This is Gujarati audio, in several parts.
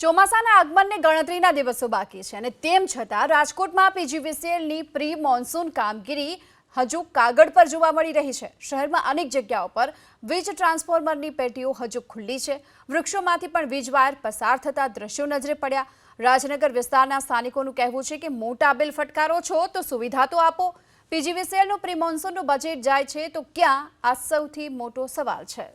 ચોમાસાના આગમનને ગણતરીના દિવસો બાકી છે અને તેમ છતાં રાજકોટમાં પીજીવીસીએલની પ્રી મોન્સૂન કામગીરી હજુ કાગળ પર જોવા મળી રહી છે. શહેરમાં અનેક જગ્યાઓ પર વીજ ટ્રાન્સફોર્મરની પેટીઓ હજુ ખુલ્લી છે. વૃક્ષોમાંથી પણ વીજ વાયર પસાર થતા દ્રશ્યો નજરે પડ્યા. રાજનગર વિસ્તારના સ્થાનિકોનું કહેવું છે કે મોટા બિલ ફટકારો છો તો સુવિધા તો આપો. પીજીવીસીએલનું પ્રી મોન્સૂનનું બજેટ જાય છે તો ક્યાં? આ સૌથી મોટો સવાલ છે.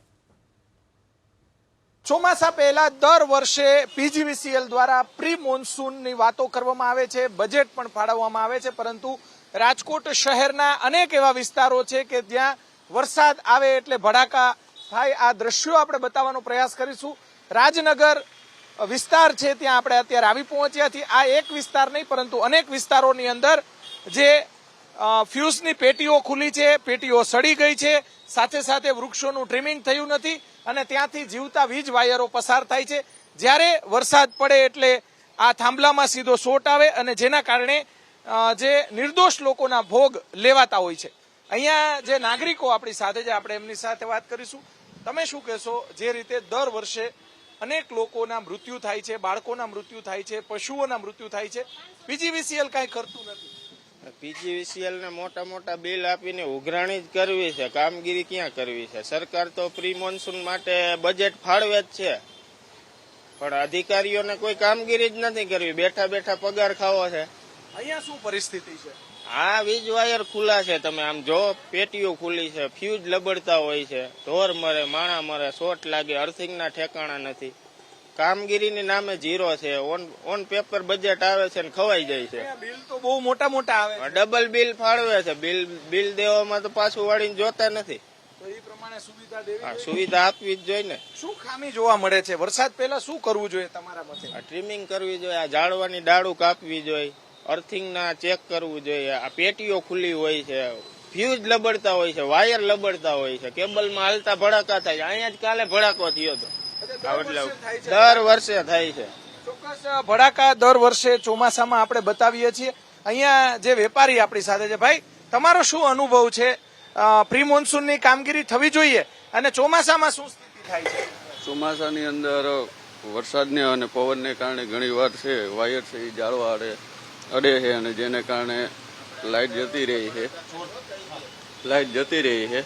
ચોમાસા પહેલા દર વર્ષે પીજીવીસીએલ દ્વારા પ્રી મોન્સૂનની વાતો કરવામાં આવે છે બજેટ પણ ફાળવવામાં આવે છે, પરંતુ રાજકોટ શહેરના અનેક એવા વિસ્તારો છે કે જ્યાં વરસાદ આવે એટલે ભડાકા થાય. આ દ્રશ્યો આપણે બતાવવાનો પ્રયાસ કરીશું. રાજનગર વિસ્તાર છે ત્યાં આપણે અત્યારે આવી પહોંચ્યા છીએ. આ એક વિસ્તાર નહીં, પરંતુ અનેક વિસ્તારોની અંદર જે ફ્યુઝની પેટીઓ ખુલી છે, પેટીઓ સડી ગઈ છે. સાથે સાથે વૃક્ષોનું ટ્રીમિંગ થયું નથી અને ત્યાંથી જીવતા વીજ વાયરો પસાર થાય છે. જ્યારે વરસાદ પડે એટલે આ થાંભલામાં સીધો શોટ આવે અને જેના કારણે જે નિર્દોષ લોકોના ભોગ લેવાતા હોય છે. અહીંયા જે નાગરિકો આપણી સાથે છે, આપણે એમની સાથે વાત કરીશું. તમે શું કહેશો, જે રીતે દર વર્ષે અનેક લોકોના મૃત્યુ થાય છે, બાળકોના મૃત્યુ થાય છે, પશુઓના મૃત્યુ થાય છે. પીજીવીસીએલ કાંઈ કરતું નથી. પીજીવીસીએલ ને મોટા મોટા બિલ આપીને ઉઘરાણી જ કરવી છે. કામગીરી ક્યાં કરવી છે? સરકાર તો પ્રી મોન્સૂન માટે બજેટ ફાળવે જ છે. પણ અધિકારીઓને કોઈ કામગીરી જ નથી કરવી. બેઠા બેઠા પગાર ખાવો છે. અહીંયા શું પરિસ્થિતિ છે? આ વીજ વાયર ખુલ્લા છે તમે આમ જો પેટીઓ ખુલ્લી છે ફ્યુઝ લબડતા હોય છે. ઢોર મરે માણા મરે શોટ લાગે અર્થિંગના ઠેકાણા નથી. કામગીરીની નામે ઝીરો છે. ઓન ઓન પેપર બજેટ આવે છે ને ખવાઈ જાય છે. બિલ તો બહુ મોટા મોટા આવે ડબલ બિલ ફાળવે છે. બિલ બિલ દેવામાં તો પાછું વાળીને જોતા નથી. તો એ પ્રમાણે સુવિધા દેવી સુવિધા આપવી જ જોઈએ ને. શું ખામી જોવા મળે છે? વરસાદ પહેલા શું કરવું જોઈએ તમારા મતે? આ ટ્રીમિંગ કરવી જોઈએ આ ઝાડવાની ડાળું કાપવી જોઈએ અર્થિંગ ના ચેક કરવું જોઈએ આ પેટીઓ ખુલ્લી હોય છે ફ્યુઝ લબડતા હોય છે વાયર લબડતા હોય છે કેબલમાં હાલતા ભડાકા થાય અહીંયા જ કાલે ભડાકો થયો હતો દર વર્ષે થાય છે. ચોક્કસ ભડાકા દર વર્ષે ચોમાસામાં આપણે બતાવીએ છીએ. અહીંયા જે વેપારી આપણી સાથે છે ભાઈ તમારો શું અનુભવ છે? પ્રી મોન્સૂનની કામગીરી થવી જોઈએ અને ચોમાસામાં શું સ્થિતિ થાય છે? ચોમાસાની અંદર વરસાદને અને પવનને કારણે ઘણી વાર છે વાયર છે એ જાળવા અડે અડે છે અને જેને કારણે લાઇટ જતી રહી છે. લાઇટ જતી રહી છે.